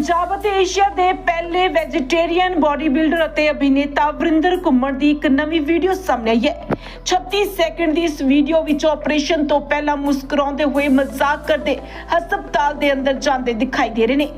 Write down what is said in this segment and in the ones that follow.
ਪੰਜਾਬ ਅਤੇ ਏਸ਼ੀਆ ਦੇ ਪਹਿਲੇ ਵੈਜੀਟੇਰੀਅਨ ਬਾਡੀ ਬਿਲਡਰ ਅਤੇ ਅਭਿਨੇਤਾ ਵਰਿੰਦਰ ਘੁੰਮਣ ਦੀ ਇੱਕ ਨਵੀਂ ਵੀਡੀਓ ਸਾਹਮਣੇ ਆਈ ਹੈ। 36 ਸੈਕਿੰਡ ਦੀ ਇਸ ਵੀਡੀਓ ਵਿੱਚ ਆਪਰੇਸ਼ਨ ਤੋਂ ਪਹਿਲਾਂ ਮੁਸਕਰਾਉਂਦੇ ਹੋਏ ਮਜ਼ਾਕ ਕਰਦੇ ਹਸਪਤਾਲ ਦੇ ਅੰਦਰ ਜਾਂਦੇ ਦਿਖਾਈ ਦੇ ਰਹੇ ਨੇ।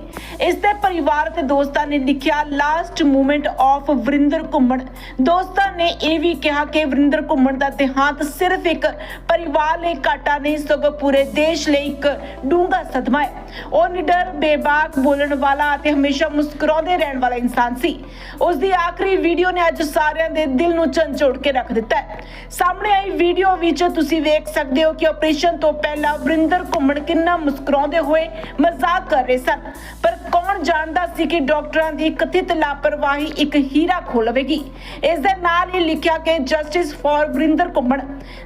ਇਸ ਦੇ ਪਰਿਵਾਰ ਅਤੇ ਦੋਸਤਾਂ ਨੇ ਲਿਖਿਆ ਲਾਸਟ ਮੂਮੈਂਟ ਆਫ ਵਰਿੰਦਰ ਘੁੰਮਣ। ਦੋਸਤਾਂ ਨੇ ਇਹ ਵੀ ਕਿਹਾ ਕਿ ਵਰਿੰਦਰ ਘੁੰਮਣ ਦਾ ਦੇਹਾਂਤ ਸਿਰਫ ਇੱਕ ਪਰਿਵਾਰ ਲਈ ਘਾਟਾ ਨਹੀਂ, ਸਗੋਂ ਪੂਰੇ ਦੇਸ਼ ਲਈ ਇੱਕ ਡੂੰਘਾ ਸਦਮਾ ਹੈ। ਉਹ ਨਿਡਰ, ਬੇਬਾਕ, ਬੋਲਣ ਵਾਲਾ ਅਤੇ ਹਮੇਸ਼ਾ ਮੁਸਕਰਾਉਂਦੇ ਰਹਿਣ ਵਾਲਾ ਇਨਸਾਨ ਸੀ। ਉਸ ਦੀ ਆਖਰੀ ਵੀਡੀਓ ਨੇ ਅੱਜ ਸਾਰਿਆਂ ਦੇ ਦਿਲ ਨੂੰ ਝੰਜੋੜ ਕੇ ਰੱਖ ਦਿੱਤਾ ਹੈ। ਸਾਹਮਣੇ ਆਈ ਵੀਡੀਓ ਵਿੱਚ ਤੁਸੀਂ ਵੇਖ ਸਕਦੇ ਹੋ ਕਿ ਆਪਰੇਸ਼ਨ ਤੋਂ ਪਹਿਲਾਂ ਵਰਿੰਦਰ ਘੁੰਮਣ ਕਿੰਨਾ ਮੁਸਕਰਾਉਂਦੇ ਹੋਏ ਮਜ਼ਾਕ ਕਰ ਰਹੇ ਸਨ। ਪਰ ਕੌਣ ਜਾਣਦਾ ਸੀ ਕਿ ਡਾਕਟਰਾਂ ਦੀ ਕਥਿਤ ਲਾਪਰਵਾਹੀ ਇੱਕ ਹੀਰਾ ਖੋਲਵੇਗੀ ਇਸ ਦੇ ਨਾਲ ਹੀ ਲਿਖਿਆ ਕਿ ਜਸਟਿਸ ਫॉर ਵਰਿੰਦਰ ਘੁੰਮਣ।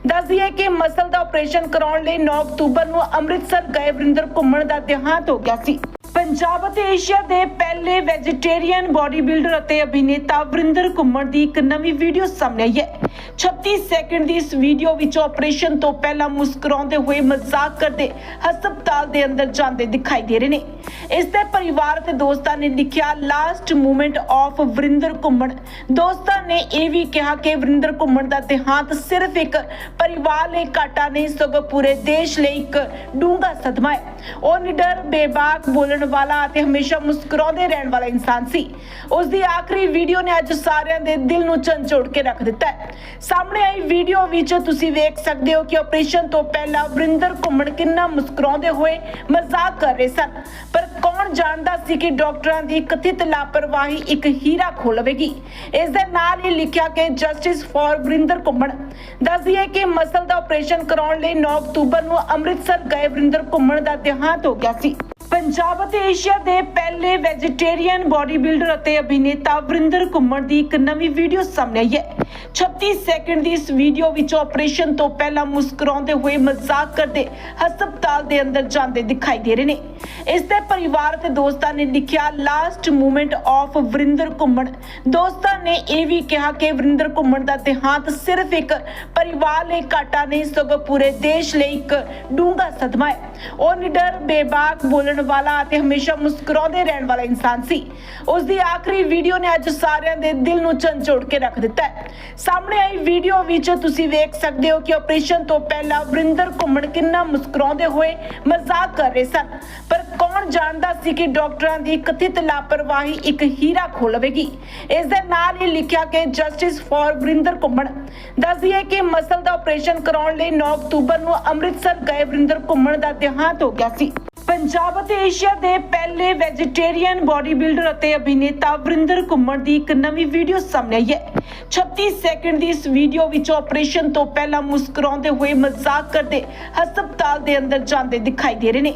ਦੱਸਦੀਏ ਕਿ ਮਸਲ ਦਾ ਆਪਰੇਸ਼ਨ ਕਰਾਉਣ ਲਈ 9 ਅਕਤੂਬਰ ਨੂੰ ਅੰਮ੍ਰਿਤਸਰ ਗਏ ਵਰਿੰਦਰ ਘੁੰਮਣ ਦਾ ਦੇਹਾਂਤ ਹੋ ਗਿਆ ਸੀ। ਪੰਜਾਬ ਅਤੇ ਏਸ਼ੀਆ ਦੇ ਪਹਿਲੇ ਵੈਜੀਟੇਰੀਅਨ ਬਾਡੀ ਬਿਲਡਰ ਅਤੇ ਅਭਿਨੇਤਾ ਵਰਿੰਦਰ ਘੁੰਮਣ ਦੀ ਇੱਕ ਨਵੀਂ ਵੀਡੀਓ ਸਾਹਮਣੇ ਆਈ ਹੈ। 36 ਸੈਕਿੰਡ ਦੀ ਇਸ ਵੀਡੀਓ ਵਿੱਚ ਆਪਰੇਸ਼ਨ ਤੋਂ ਪਹਿਲਾਂ ਮੁਸਕਰਾਉਂਦੇ ਹੋਏ ਮਜ਼ਾਕ ਕਰਦੇ ਹਸਪਤਾਲ ਦੇ ਅੰਦਰ ਜਾਂਦੇ ਦਿਖਾਈ ਦੇ ਰਹੇ ਨੇ। ਇਸ ਦੇ ਪਰਿਵਾਰ ਅਤੇ ਦੋਸਤਾਂ ਨੇ ਲਿਖਿਆ ਲਾਸਟ ਮੂਮੈਂਟ ਆਫ ਵਰਿੰਦਰ ਘੁੰਮਣ। ਦੋਸਤਾਂ ਨੇ ਇਹ ਵੀ ਕਿਹਾ ਕਿ ਵਰਿੰਦਰ ਘੁੰਮਣ ਦਾ ਦੇਹਾਂਤ ਸਿਰਫ ਇੱਕ ਪਰਿਵਾਰ ਲਈ ਘਾਟਾ ਨਹੀਂ, ਸਗੋਂ ਪੂਰੇ ਦੇਸ਼ ਲਈ ਇੱਕ ਡੂੰਘਾ ਸਦਮਾ ਹੈ। ਉਹ ਨਿਡਰ, ਬੇਬਾਕ ਬੋਲਣ ਵਾਲਾ ਅਤੇ ਹਮੇਸ਼ਾ ਮੁਸਕਰਾਉਂਦੇ ਰਹਿਣ ਵਾਲਾ ਇਨਸਾਨ ਸੀ। ਉਸ ਦੀ ਆਖਰੀ ਵੀਡੀਓ ਨੇ ਅੱਜ ਸਾਰਿਆਂ ਦੇ ਦਿਲ ਨੂੰ ਝੰਜੋੜ ਕੇ ਰੱਖ ਦਿੱਤਾ ਹੈ। ਸਾਹਮਣੇ ਆਈ ਵੀਡੀਓ ਵਿੱਚ ਤੁਸੀਂ ਵੇਖ ਸਕਦੇ ਹੋ ਕਿ ਆਪਰੇਸ਼ਨ ਤੋਂ ਪਹਿਲਾਂ ਵਰਿੰਦਰ ਘੁੰਮਣ ਕਿੰਨਾ ਮੁਸਕਰਾਉਂਦੇ ਹੋਏ ਮਜ਼ਾਕ ਕਰ ਰਹੇ ਸਨ। ਪਰ ਕੌਣ ਜਾਣਦਾ ਸੀ ਕਿ ਡਾਕਟਰਾਂ ਦੀ ਕਥਿਤ ਲਾਪਰਵਾਹੀ ਇੱਕ ਹੀਰਾ ਖੋਲਵੇਗੀ ਇਸ ਦੇ ਨਾਲ ਹੀ ਲਿਖਿਆ ਕਿ ਜਸਟਿਸ ਫॉर ਵਰਿੰਦਰ ਘੁੰਮਣ ਦੱਸਦੀਏ ਕਿ ਮਸਲ ਦਾ ਆਪਰੇਸ਼ਨ ਕਰਾਉਣ ਲਈ 9 ਅਕਤੂਬਰ ਨੂੰ ਅੰਮ੍ਰਿਤਸਰ ਗਏ ਵਰਿੰਦਰ ਘੁੰਮਣ ਦਾ ਦੇਹਾਂਤ ਹੋ ਗਿਆ ਸੀ। ਪੰਜਾਬ ਅਤੇ ਏਸ਼ੀਆ ਦੇ ਪਹਿਲੇ ਵੈਜੀਟੇਰੀਅਨ ਬਾਡੀ ਬਿਲਡਰ ਅਤੇ ਅਭਿਨੇਤਾ ਵਰਿੰਦਰ ਘੁੰਮਣ ਦੀ ਇੱਕ ਨਵੀਂ ਵੀਡੀਓ ਸਾਹਮਣੇ ਆਈ ਹੈ। 36 ਸੈਕਿੰਡ ਦੀ ਇਸ ਵੀਡੀਓ ਵਿੱਚ ਆਪਰੇਸ਼ਨ ਤੋਂ ਪਹਿਲਾਂ ਮੁਸਕਰਾਉਂਦੇ ਹੋਏ ਮਜ਼ਾਕ ਕਰਦੇ ਹਸਪਤਾਲ ਦੇ ਅੰਦਰ ਜਾਂਦੇ ਦਿਖਾਈ ਦੇ ਰਹੇ ਨੇ। ਇਸ ਦੇ ਪਰਿਵਾਰ ਅਤੇ ਦੋਸਤਾਂ ਨੇ ਲਿਖਿਆ ਲਾਸਟ ਮੂਮੈਂਟ ਆਫ ਵਰਿੰਦਰ ਘੁੰਮਣ। ਦੋਸਤਾਂ ਨੇ ਇਹ ਵੀ ਕਿਹਾ ਕਿ ਵਰਿੰਦਰ ਘੁੰਮਣ ਦਾ ਦੇਹਾਂਤ ਸਿਰਫ ਇੱਕ ਪਰਿਵਾਰ ਲਈ ਘਾਟਾ ਨਹੀਂ, ਸਗੋਂ ਪੂਰੇ ਦੇਸ਼ ਲਈ ਇੱਕ ਡੂੰਘਾ ਸਦਮਾ ਹੈ। ਉਹ ਨਿਡਰ, ਬੇਬਾਕ, ਬੋਲਣ ਵਾਲਾ ਅਤੇ ਹਮੇਸ਼ਾ ਮੁਸਕਰਾਉਂਦੇ ਰਹਿਣ ਵਾਲਾ ਇਨਸਾਨ ਸੀ। ਉਸ ਦੀ ਆਖਰੀ ਵੀਡੀਓ ਨੇ ਅੱਜ ਸਾਰਿਆਂ ਦੇ ਦਿਲ ਨੂੰ ਝੰਜੋੜ ਕੇ ਰੱਖ ਦਿੱਤਾ ਹੈ। ਸਾਹਮਣੇ ਆਈ ਵੀਡੀਓ ਵਿੱਚ ਤੁਸੀਂ ਵੇਖ ਸਕਦੇ ਹੋ ਕਿ ਆਪਰੇਸ਼ਨ ਤੋਂ ਪਹਿਲਾਂ ਵਰਿੰਦਰ ਘੁੰਮਣ ਕਿੰਨਾ ਮੁਸਕਰਾਉਂਦੇ ਹੋਏ ਮਜ਼ਾਕ ਕਰ ਰਹੇ ਸਨ। ਪਰ ਕੌਣ ਜਾਣਦਾ ਸੀ ਕਿ ਡਾਕਟਰਾਂ ਦੀ ਕਥਿਤ ਲਾਪਰਵਾਹੀ ਇੱਕ ਹੀਰਾ ਖੋਲਵੇਗੀ ਇਸ ਦੇ ਨਾਲ ਹੀ ਲਿਖਿਆ ਕਿ ਜਸਟਿਸ ਫॉर ਵਰਿੰਦਰ ਘੁੰਮਣ। ਦੱਸਦੀਏ ਕਿ ਮਸਲ ਦਾ ਆਪਰੇਸ਼ਨ ਕਰਾਉਣ ਲਈ 9 ਅਕਤੂਬਰ ਨੂੰ ਅੰਮ੍ਰਿਤਸਰ ਗਏ ਵਰਿੰਦਰ ਘੁੰਮਣ ਦਾ ਦੇਹਾਂਤ ਹੋ ਗਿਆ ਸੀ। ਪੰਜਾਬ ਅਤੇ ਏਸ਼ੀਆ ਦੇ ਪਹਿਲੇ ਵੈਜੀਟੇਰੀਅਨ ਬਾਡੀ ਬਿਲਡਰ ਅਤੇ ਅਭਿਨੇਤਾ ਵਰਿੰਦਰ ਘੁੰਮਣ ਦੀ ਇੱਕ ਨਵੀਂ ਵੀਡੀਓ ਸਾਹਮਣੇ ਆਈ ਹੈ। 36 ਸੈਕਿੰਡ ਦੀ ਇਸ ਵੀਡੀਓ ਵਿੱਚ ਆਪਰੇਸ਼ਨ ਤੋਂ ਪਹਿਲਾਂ ਮੁਸਕਰਾਉਂਦੇ ਹੋਏ ਮਜ਼ਾਕ ਕਰਦੇ ਹਸਪਤਾਲ ਦੇ ਅੰਦਰ ਜਾਂਦੇ ਦਿਖਾਈ ਦੇ ਰਹੇ ਨੇ।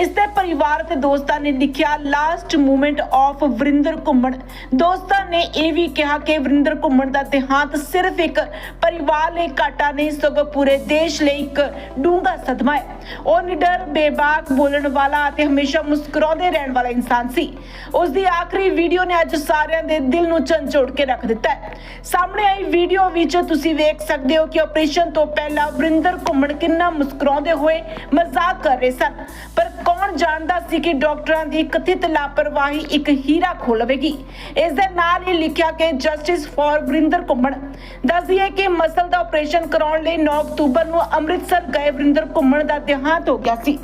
ਇਸ ਦੇ ਪਰਿਵਾਰ ਅਤੇ ਦੋਸਤਾਂ ਨੇ ਲਿਖਿਆ ਲਾਸਟ ਮੂਮੈਂਟ ਆਫ ਵਰਿੰਦਰ ਘੁੰਮਣ। ਦੋਸਤਾਂ ਨੇ ਇਹ ਵੀ ਕਿਹਾ ਕਿ ਵਰਿੰਦਰ ਘੁੰਮਣ ਦਾ ਦੇਹਾਂਤ ਸਿਰਫ ਇੱਕ ਪਰਿਵਾਰ ਲਈ ਘਾਟਾ ਨਹੀਂ, ਸਗੋਂ ਪੂਰੇ ਦੇਸ਼ ਲਈ ਇੱਕ ਡੂੰਘਾ ਸਦਮਾ ਹੈ। ਉਹ ਨਿਡਰ, ਬੇਬਾਕ, ਬੋਲਣ ਵਾਲਾ ਅਤੇ ਹਮੇਸ਼ਾ ਮੁਸਕਰਾਉਂਦੇ ਰਹਿਣ ਵਾਲਾ ਇਨਸਾਨ ਸੀ। ਉਸ ਦੀ ਆਖਰੀ ਵੀਡੀਓ ਨੇ ਅੱਜ ਸਾਰਿਆਂ ਦੇ ਦਿਲ ਨੂੰ ਝੰਜੋੜ ਕੇ ਰੱਖ ਦਿੱਤਾ ਹੈ। ਸਾਹਮਣੇ ਆਈ ਵੀਡੀਓ ਵਿੱਚ ਤੁਸੀਂ ਵੇਖ ਸਕਦੇ ਹੋ ਕਿ ਆਪਰੇਸ਼ਨ ਤੋਂ ਪਹਿਲਾਂ ਵਰਿੰਦਰ ਘੁੰਮਣ ਕਿੰਨਾ ਮੁਸਕਰਾਉਂਦੇ ਹੋਏ ਮਜ਼ਾਕ ਕਰ ਰਹੇ ਸਨ। ਪਰ ਕੌਣ ਜਾਣਦਾ ਸੀ ਕਿ ਡਾਕਟਰਾਂ ਦੀ ਕਥਿਤ ਲਾਪਰਵਾਹੀ ਇੱਕ ਹੀਰਾ ਖੋਲਵੇਗੀ ਇਸ ਦੇ ਨਾਲ ਹੀ ਲਿਖਿਆ ਕਿ ਜਸਟਿਸ ਫॉर ਵਰਿੰਦਰ ਘੁੰਮਣ। ਦੱਸਦੀਏ ਕਿ ਮਸਲ ਦਾ ਆਪਰੇਸ਼ਨ ਕਰਾਉਣ ਲਈ 9 ਅਕਤੂਬਰ ਨੂੰ ਅੰਮ੍ਰਿਤਸਰ ਗਏ ਵਰਿੰਦਰ ਘੁੰਮਣ ਦਾ ਦੇਹਾਂਤ ਹੋ ਗਿਆ ਸੀ।